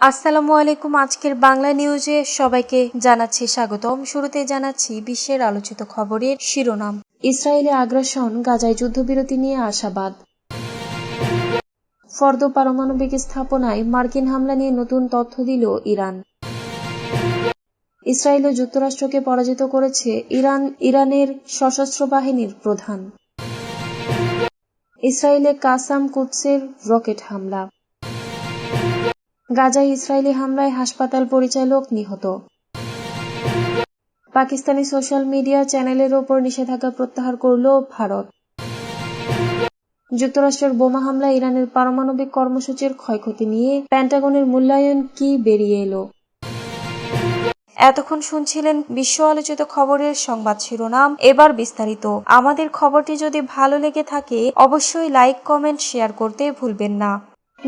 আসসালামু আলাইকুম। আজকের বাংলা নিউজে সবাইকে জানাচ্ছি স্বাগতম। শুরুতে জানাচ্ছি বিশ্বের আলোচিত খবরের শিরোনাম। ইসরায়েলে আগ্রাসন, গাজায় যুদ্ধবিরতি নিয়ে আশাবাদ। ফর্দ পারমাণবিক স্থাপনায় মার্কিন হামলা নিয়ে নতুন তথ্য দিল ইরান। ইসরায়েল ও যুক্তরাষ্ট্রকে পরাজিত করেছে ইরান, ইরানের সশস্ত্র বাহিনীর প্রধান। ইসরায়েলে কাসাম কুৎসের রকেট হামলা। গাজায় ইসরায়েলি হামলায় হাসপাতাল পরিচালক নিহত। পাকিস্তানি সোশ্যাল মিডিয়া চ্যানেলের ওপর নিষেধাজ্ঞা প্রত্যাহার করল ভারত। যুক্তরাষ্ট্রের বোমা হামলায় ইরানের পারমাণবিক কর্মসূচির ক্ষয়ক্ষতি নিয়ে প্যান্টাগনের মূল্যায়ন কি বেরিয়ে এলো? এতক্ষণ শুনছিলেন বিশ্ব আলোচিত খবরের সংবাদ শিরোনাম। এবার বিস্তারিত। আমাদের খবরটি যদি ভালো লেগে থাকে, অবশ্যই লাইক, কমেন্ট, শেয়ার করতে ভুলবেন না।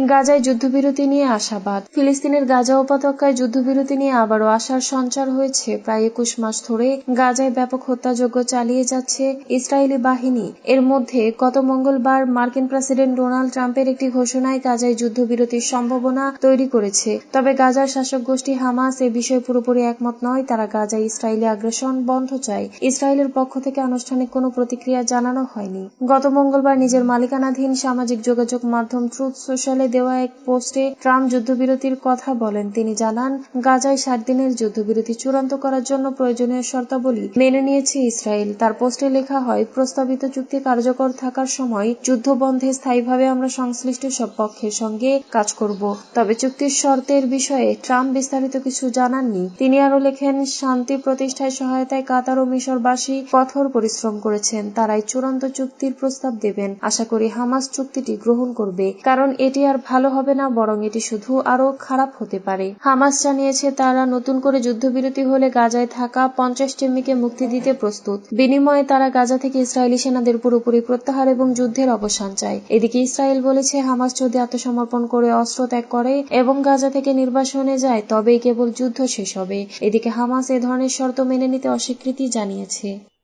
গাজায় যুদ্ধবিরতি নিয়ে আশাবাদ। ফিলিস্তিনের গাজা উপত্যকায় যুদ্ধবিরতি নিয়ে আবারও আশার সঞ্চার হয়েছে। প্রায় একুশ মাস ধরে গাজায় ব্যাপক হত্যাযজ্ঞ চালিয়ে যাচ্ছে ইসরায়েলি বাহিনী। এর মধ্যে গত মঙ্গলবার মার্কিন প্রেসিডেন্ট ডোনাল্ড ট্রাম্পের একটি ঘোষণায় গাজায় যুদ্ধবিরতির সম্ভাবনা তৈরি করেছে। তবে গাজার শাসক গোষ্ঠী হামাস এ বিষয়ে পুরোপুরি একমত নয়। তারা গাজায় ইসরায়েলি আগ্রাসন বন্ধ চায়। ইসরায়েলের পক্ষ থেকে আনুষ্ঠানিক কোনো প্রতিক্রিয়া জানানো হয়নি। গত মঙ্গলবার নিজের মালিকানাধীন সামাজিক যোগাযোগ মাধ্যম ট্রুথ সোশ্যালে দেওয়া এক পোস্টে ট্রাম্প যুদ্ধবিরতির কথা বলেন। তিনি জানান, গাজায় ষাট দিনের যুদ্ধবিরতি চূড়ান্ত করার জন্য প্রয়োজনীয় শর্তাবলী মেনে নিয়েছে ইসরায়েল। তার পোস্টে লেখা হয়, প্রস্তাবিত চুক্তি কার্যকর থাকার সময় যুদ্ধ বন্ধে স্থায়ীভাবে আমরা সংশ্লিষ্ট সব পক্ষের সঙ্গে কাজ করব। তবে চুক্তির শর্তের বিষয়ে ট্রাম্প বিস্তারিত কিছু জানাননি। তিনি আরও লেখেন, শান্তি প্রতিষ্ঠায় সহায়তায় কাতার ও মিশরবাসী কঠোর পরিশ্রম করেছেন। তারাই চূড়ান্ত চুক্তির প্রস্তাব দেবেন। আশা করি হামাস চুক্তিটি গ্রহণ করবে, কারণ এটি আর ভালো হবে না, বরং এটি শুধু আরও খারাপ হতে পারে। হামাস জানিয়েছে, তারা নতুন করে যুদ্ধবিরতি হলে গাজায় থাকা পঞ্চাশ টেমিকে মুক্তি দিতে প্রস্তুত। বিনিময়ে তারা গাজা থেকে ইসরায়েলি সেনাদের পুরোপুরি প্রত্যাহার এবং যুদ্ধের অবসান চায়। এদিকে ইসরায়েল বলেছে, হামাস যদি আত্মসমর্পণ করে অস্ত্র ত্যাগ করে এবং গাজা থেকে নির্বাসনে যায়, তবেই কেবল যুদ্ধ শেষ হবে। এদিকে হামাস এ ধরনের শর্ত মেনে নিতে অস্বীকৃতি জানিয়েছে।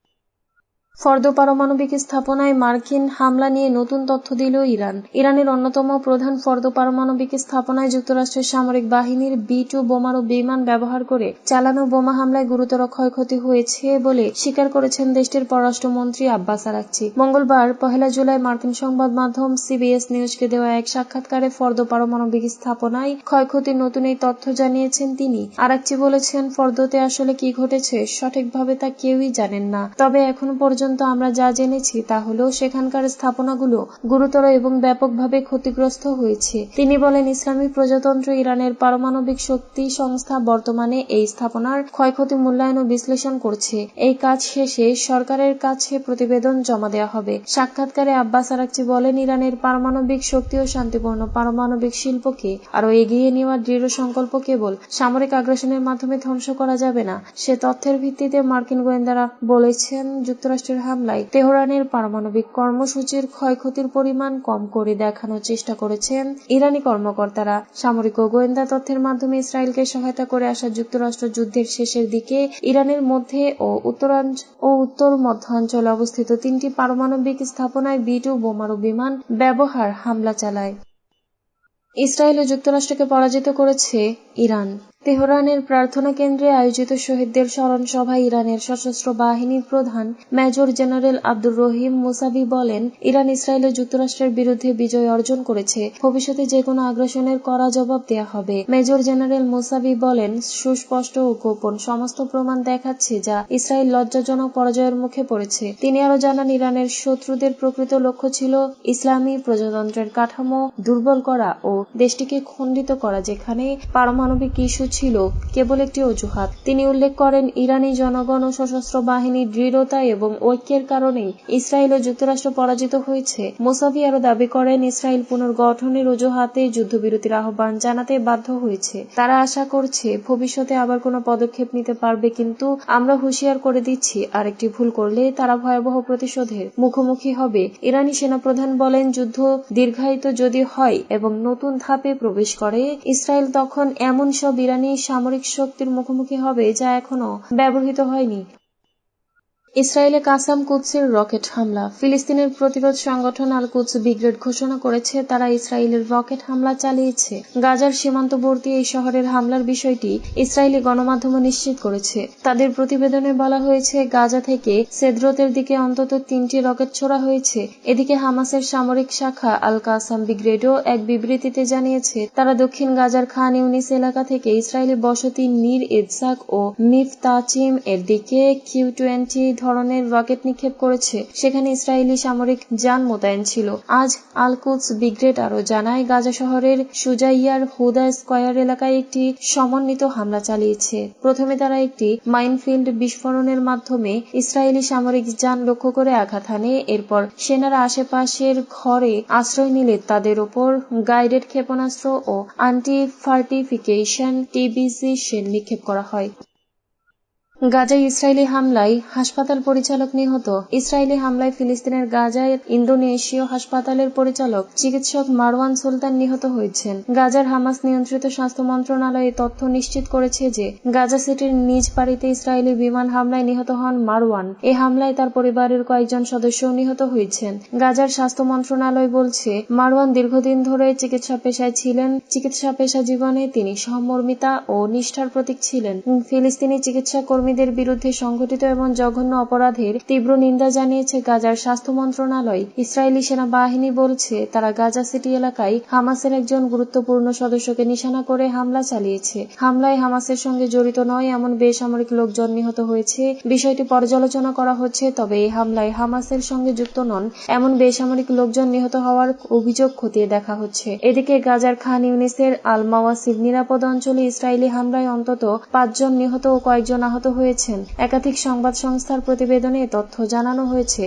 ফর্দ পারমাণবিক স্থাপনায় মার্কিন হামলা নিয়ে নতুন তথ্য দিল ইরান। ইরানের অন্যতম প্রধান ফর্দ পারমাণবিক স্থাপনায় যুক্তরাষ্ট্রের সামরিক বাহিনীর বি টু বোমারু বিমান ব্যবহার করে চালানো বোমা হামলায় গুরুতর ক্ষয়ক্ষতি হয়েছে বলে স্বীকার করেছেন দেশটির পররাষ্ট্রমন্ত্রী আব্বাস আরাকচি। মঙ্গলবার, পহেলা জুলাই মার্কিন সংবাদ মাধ্যম সিবিএস নিউজকে দেওয়া এক সাক্ষাৎকারে ফর্দ পারমাণবিক স্থাপনায় ক্ষয়ক্ষতির নতুন এই তথ্য জানিয়েছেন তিনি। আরাকচি বলেছেন, ফর্দতে আসলে কি ঘটেছে সঠিকভাবে তা কেউই জানেন না। তবে এখন পর্যন্ত পর্যন্ত আমরা যা জেনেছি তা হলো সেখানকার স্থাপনাগুলো গুরুতর এবং ব্যাপকভাবে ক্ষতিগ্রস্ত হয়েছে। তিনি বলেন, ইসলামী প্রজাতন্ত্র ইরানের পারমাণবিক শক্তি সংস্থা বর্তমানে এই স্থাপনার ক্ষয়ক্ষতি মূল্যায়ন ও বিশ্লেষণ করছে। এই কাজ শেষে সরকারের কাছে প্রতিবেদন জমা দেওয়া হবে। সাক্ষাৎকারে আব্বাস আরাকচি বলেন, ইরানের পারমাণবিক শক্তি ও শান্তিপূর্ণ পারমাণবিক শিল্পকে আরও এগিয়ে নেওয়ার দৃঢ় সংকল্প কেবল সামরিক আগ্রাসনের মাধ্যমে ধ্বংস করা যাবে না। সে তথ্যের ভিত্তিতে মার্কিন গোয়েন্দারা বলেছেন, যুক্তরাষ্ট্রের যুক্তরাষ্ট্রের হামলায় তেহরানের পারমাণবিক কর্মসূচির ক্ষয়ক্ষতির পরিমাণ কম করে দেখানোর চেষ্টা করেছেন ইরানি কর্মকর্তারা। সামরিক ও গোয়েন্দা তথ্যের মাধ্যমে ইসরায়েলকে সহায়তা করে আসা যুক্তরাষ্ট্র যুদ্ধের শেষের দিকে ইরানের মধ্যে ও ও উত্তর মধ্যাঞ্চলে অবস্থিত তিনটি পারমাণবিক স্থাপনায় বিটু বোমারু বিমান ব্যবহার হামলা চালায়। ইসরায়েল ও যুক্তরাষ্ট্রকে পরাজিত করেছে ইরান। তেহরানের প্রার্থনা কেন্দ্রে আয়োজিত শহীদদের স্মরণ সভায় ইরানের সশস্ত্র বাহিনীর প্রধান major general Abdur Rahim Mousavi বলেন, ইরান ইসরায়েল ও যুক্তরাষ্ট্রের বিরুদ্ধে বিজয় অর্জন করেছে। ভবিষ্যতে যে কোনো আগ্রাসনের কড়া জবাব দেয়া হবে। মেজর জেনারেল মুসাবি বলেন, সুস্পষ্ট ও গোপন সমস্ত প্রমাণ দেখাচ্ছে যা ইসরায়েল লজ্জাজনক পরাজয়ের মুখে পড়েছে। তিনি আরও জানান, ইরানের শত্রুদের প্রকৃত লক্ষ্য ছিল ইসলামী প্রজাতন্ত্রের কাঠামো দুর্বল করা ও দেশটিকে খণ্ডিত করা, যেখানে পারমাণবিক ইস্যু ছিল? কেবল একটি অজুহাত। তিনি উল্লেখ করেন, ইরানি জনগণ ও সশস্ত্র বাহিনীর দৃঢ়তা এবং ঐক্যের কারণেই ইসরায়েল ও যুক্তরাষ্ট্র পরাজিত হয়েছে। মোসাভি আরও দাবি করেন, ইসরায়েল পুনর্গঠনের অজুহাতে যুদ্ধবিরতির আহ্বান জানাতে বাধ্য হয়েছে। তারা আশা করছে, ভবিষ্যতে আবার কোনো পদক্ষেপ নিতে পারবে, কিন্তু আমরা হুঁশিয়ার করে দিচ্ছি, আরেকটি ভুল করলে তারা ভয়াবহ প্রতিশোধের মুখোমুখি হবে। ইরানি সেনাপ্রধান বলেন, যুদ্ধ দীর্ঘায়িত যদি হয় এবং নতুন ধাপে প্রবেশ করে, ইসরায়েল তখন এমন সব ইরানি সামরিক শক্তির মুখোমুখি হবে যা এখনও ব্যবহৃত হয়নি। ইসরায়েলে কাসাম কুৎসের রকেট হামলা। ফিলিস্তিনের প্রতিরোধ সংগঠন আল কুৎস ব্রিগেড ঘোষণা করেছে, তারা ইসরায়েলের রকেট হামলা চালিয়েছে। গাজার সীমান্তবর্তী এই শহরের হামলার বিষয়টি ইসরায়েলি গণমাধ্যমও নিশ্চিত করেছে। তাদের প্রতিবেদনে বলা হয়েছে, গাজা থেকে সেদ্রতের দিকে অন্তত তিনটি রকেট ছোড়া হয়েছে। এদিকে হামাসের সামরিক শাখা আল কাসাম ব্রিগেডও এক বিবৃতিতে জানিয়েছে, তারা দক্ষিণ গাজার খান ইউনিস এলাকা থেকে ইসরায়েলি বসতি নীর ইদসাক ও মিফতাচিম এর দিকে কিউ টোয়েন্টি ধরনের রকেট নিক্ষেপ করেছে। সেখানে ইসরায়েলি সামরিক যান মোতায়েন ছিল। আজ আলকুদস ব্রিগেড আরও জানায়, গাজা শহরের সুজাইয়ার হুদা স্কয়ার এলাকায় একটি সমন্বিত হামলা চালিয়েছে। প্রথমে তারা একটি মাইনফিল্ড বিস্ফোরণের মাধ্যমে ইসরায়েলি সামরিক যান লক্ষ্য করে আঘাত হানে। এরপর সেনারা আশেপাশের ঘরে আশ্রয় নিলে তাদের ওপর গাইডেড ক্ষেপণাস্ত্র ও আন্টি ফার্টিফিকেশন টিবিসি শেল নিক্ষেপ করা হয়। গাজায় ইসরায়েলি হামলায় হাসপাতাল পরিচালক নিহত। ইসরায়েলি হামলায় ফিলিস্তিনের গাজায় ইন্দোনেশীয় হাসপাতালের পরিচালক চিকিৎসক মারওয়ান সুলতান নিহত হয়েছেন। গাজার হামাস নিয়ন্ত্রিত স্বাস্থ্য মন্ত্রণালয় তথ্য নিশ্চিত করেছে যে, গাজা সিটির নিজ বাড়িতে ইসরায়েলি বিমান হামলায় নিহত হন মারওয়ান। এ হামলায় তার পরিবারের কয়েকজন সদস্যও নিহত হয়েছেন। গাজার স্বাস্থ্য মন্ত্রণালয় বলছে, মারওয়ান দীর্ঘদিন ধরে চিকিৎসা পেশায় ছিলেন। চিকিৎসা পেশা জীবনে তিনি সহমর্মিতা ও নিষ্ঠার প্রতীক ছিলেন। ফিলিস্তিনি চিকিৎসা কর্মীদের বিরুদ্ধে সংঘটিত এবং জঘন্য অপরাধের তীব্র নিন্দা জানিয়েছে গাজার স্বাস্থ্য মন্ত্রণালয়। ইসরায়েলি সেনাবাহিনী বলছে, তারা গাজা সিটি এলাকায় হামাসের একজন গুরুত্বপূর্ণ সদস্যকে নিশানা করে হামলা চালিয়েছে। হামলায় হামাসের সঙ্গে জড়িত নয়, এমন বেসামরিক লোকজন নিহত হয়েছে। বিষয়টি পর্যালোচনা করা হচ্ছে, তবে এই হামলায় হামাসের সঙ্গে যুক্ত নন, এমন বেসামরিক লোকজন নিহত হওয়ার অভিযোগ খতিয়ে দেখা হচ্ছে। এদিকে গাজার খান ইউনিসের আল মাওয়াসিব নিরাপদ অঞ্চলে ইসরায়েলি হামলায় অন্তত পাঁচজন নিহত ও কয়েকজন আহত হয়েছেন। একাধিক সংবাদ সংস্থার প্রতিবেদনে এ তথ্য জানানো হয়েছে।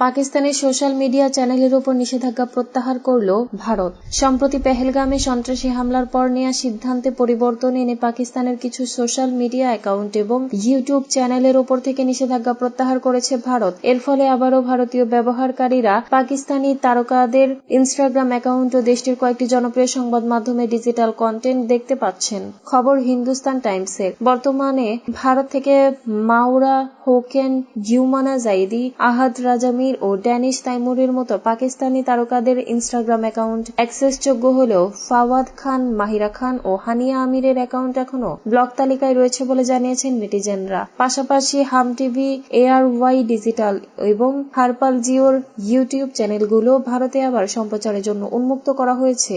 পাকিস্তানের সোশ্যাল মিডিয়া চ্যানেলের উপর নিষেধাজ্ঞা প্রত্যাহার করল ভারত। সম্প্রতি পেহেলগামে সন্ত্রাসী হামলার পর নেওয়া সিদ্ধান্তে পরিবর্তন এনে পাকিস্তানের কিছু সোশ্যাল মিডিয়া অ্যাকাউন্ট এবং ইউটিউব চ্যানেলের উপর থেকে নিষেধাজ্ঞা প্রত্যাহার করেছে ভারত। এর ফলে আবারও ভারতীয় ব্যবহারকারীরা পাকিস্তানি তারকাদের ইনস্টাগ্রাম অ্যাকাউন্ট ও দেশটির কয়েকটি জনপ্রিয় সংবাদ মাধ্যমে ডিজিটাল কন্টেন্ট দেখতে পাচ্ছেন। খবর হিন্দুস্তান টাইমসের। বর্তমানে ভারত থেকে মাওরা, হোকেন জিউমানা জাইদি, আহাদ রাজামি আমির ও ড্যানিশ তাইমুরের মতো পাকিস্তানি তারকাদের ইনস্টাগ্রাম অ্যাকাউন্ট অ্যাক্সেসযোগ্য হলেও ফাওয়াদ খান, মাহিরা খান ও হানিয়া আমিরের অ্যাকাউন্ট এখনও ব্লক তালিকায় রয়েছে বলে জানিয়েছেন নেটিজেনরা। পাশাপাশি হাম টিভি এআর ওয়াই ডিজিটাল এবং হারপাল জিওর ইউটিউব চ্যানেলগুলো ভারতে আবার সম্প্রচারের জন্য উন্মুক্ত করা হয়েছে।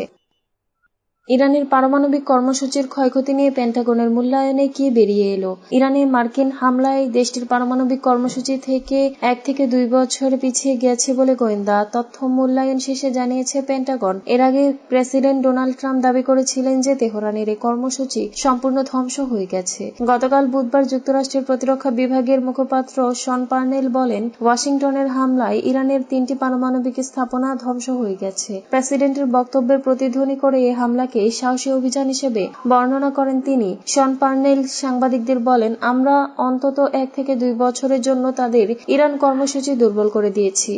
ইরানের পারমাণবিক কর্মসূচির ক্ষয়ক্ষতি নিয়ে পেন্টাগনের মূল্যায়নে কি বেরিয়ে এলো? ইরানে মার্কিন হামলায় দেশটির পারমাণবিক কর্মসূচি থেকে এক থেকে দুই বছর পিছিয়ে গেছে বলে গোয়েন্দা তথ্য মূল্যায়ন শেষে জানিয়েছে পেন্টাগন। এর আগে প্রেসিডেন্ট ডোনাল্ড ট্রাম্প দাবি করেছিলেন যে তেহরানের এই কর্মসূচি সম্পূর্ণ ধ্বংস হয়ে গেছে। গতকাল বুধবার যুক্তরাষ্ট্রের প্রতিরক্ষা বিভাগের মুখপাত্র শন পার্নেল বলেন, ওয়াশিংটনের হামলায় ইরানের তিনটি পারমাণবিক স্থাপনা ধ্বংস হয়ে গেছে। প্রেসিডেন্টের বক্তব্যের প্রতিধ্বনি করে এই হামলা হামলাকে সাহসী অভিযান হিসেবে বর্ণনা করেন তিনি। শন পার্নেল সাংবাদিকদের বলেন, আমরা অন্তত এক থেকে দুই বছরের জন্য তাদের ইরান কর্মসূচি দুর্বল করে দিয়েছি।